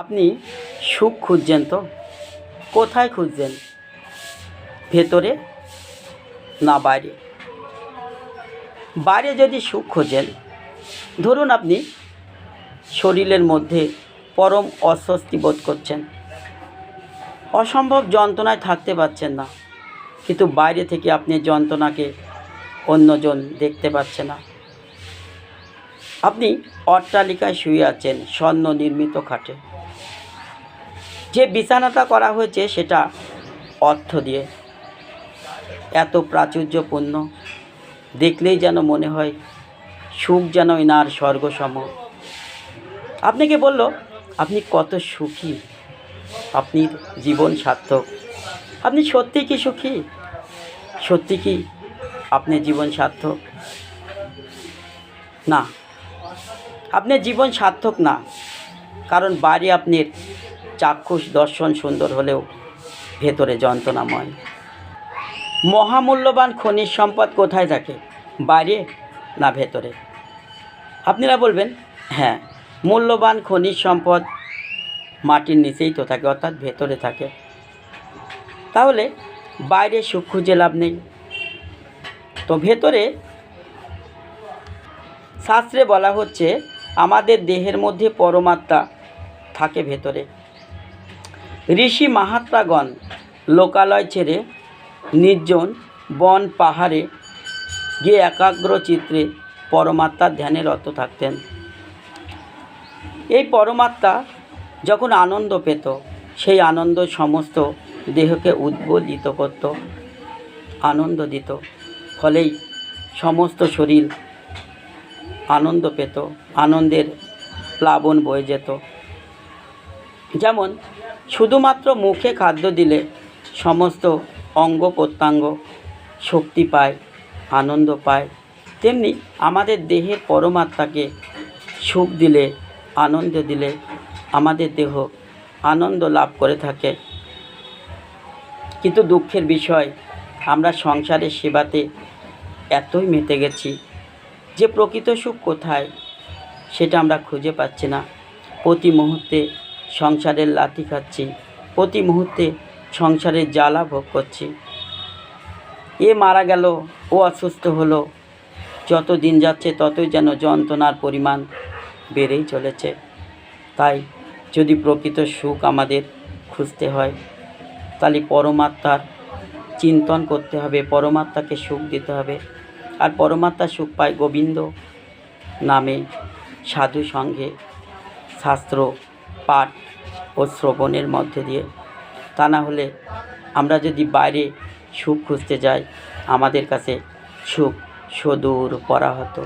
আপনি সুখ খুঁজছেন তো? কোথায় খুঁজছেন? ভেতরে না বাইরে? বাইরে যদি সুখ খোঁজেন, ধরুন আপনি শরীরের মধ্যে পরম অস্বস্তি বোধ করছেন। অসম্ভব যন্ত্রণায় থাকতে পারছেন না, কিন্তু বাইরে থেকে আপনি যন্ত্রণাকে অন্যজন দেখতে পাচ্ছে না। আপনি অট্টালিকায় শুয়ে আছেন, স্বর্ণ নির্মিত খাটে। যে বিছানাটা করা হয়েছে সেটা অর্থ দিয়ে। এত প্রাচুর্যপূর্ণ। দেখলেই যেন মনে হয় সুখ যেন এনার স্বর্গসম। আপনাকে বলল, আপনি কত সুখী। আপনি জীবন সার্থক। আপনি সত্যি কি সুখী? সত্যি কি আপনি জীবন সার্থক? না। আপনার জীবন সার্থক না। কারণ বাইরে আপনার চাক্ষুষ দর্শন সুন্দর হলেও ভেতরে যন্ত্রণাময়। মহামূল্যবান খনিজ সম্পদ কোথায় থাকে? বাইরে না ভেতরে? আপনারা বলবেন হ্যাঁ মূল্যবান খনিজ সম্পদ মাটির নিচেই তো থাকে, অর্থাৎ ভেতরে থাকে। তাহলে বাইরে সুখ খুঁজে লাভ নেই। তো ভেতরে শাস্ত্রে বলা হচ্ছে আমাদের দেহের মধ্যে পরমাত্মা থাকে ভেতরে। ঋষি মাহাত্মাগণ লোকালয় ছেড়ে নির্জন বন পাহাড়ে গিয়ে একাগ্র চিত্রে পরমাত্মার ধ্যানে রত থাকতেন। এই পরমাত্মা যখন আনন্দ পেত, সেই আনন্দ সমস্ত দেহকে উদ্বোলিত করত, আনন্দ দিত। ফলেই সমস্ত শরীর আনন্দ পেত, আনন্দের প্লাবন বয়ে যেত। যেমন, শুধুমাত্র মুখে খাদ্য দিলে সমস্ত অঙ্গ প্রত্যঙ্গ শক্তি পায়, আনন্দ পায়, তেমনি আমাদের দেহের পরমাত্মাকে সুখ দিলে, আনন্দ দিলে আমাদের দেহ আনন্দ লাভ করে থাকে। কিন্তু দুঃখের বিষয়, আমরা সংসারের সেবাতে এতই মেতে গেছি যে প্রকৃত সুখ কোথায়, সেটা আমরা খুঁজে পাচ্ছি না। প্রতি মুহূর্তে সংসারের লাথি খাচ্ছি, প্রতি মুহূর্তে সংসারের জ্বালা ভোগ করছি। এ মারা গেল, ও অসুস্থ হলো, যত দিন যাচ্ছে ততই যেন যন্ত্রণার পরিমাণ বেড়েই চলেছে। তাই যদি প্রকৃত সুখ আমাদের খুঁজতে হয়, তাহলে পরমাত্মার চিন্তন করতে হবে, পরমাত্মাকে সুখ দিতে হবে। আর পরমাত্মা সুখ পায় গোবিন্দ নামে সাধু সঙ্গে, শাস্ত্র, পাঠ ও শ্রবণের মধ্যে দিয়ে। তা না হলে আমরা যদি বাইরে সুখ খুঁজতে যাই, আমাদের কাছে সুখ সদূর পরাহত।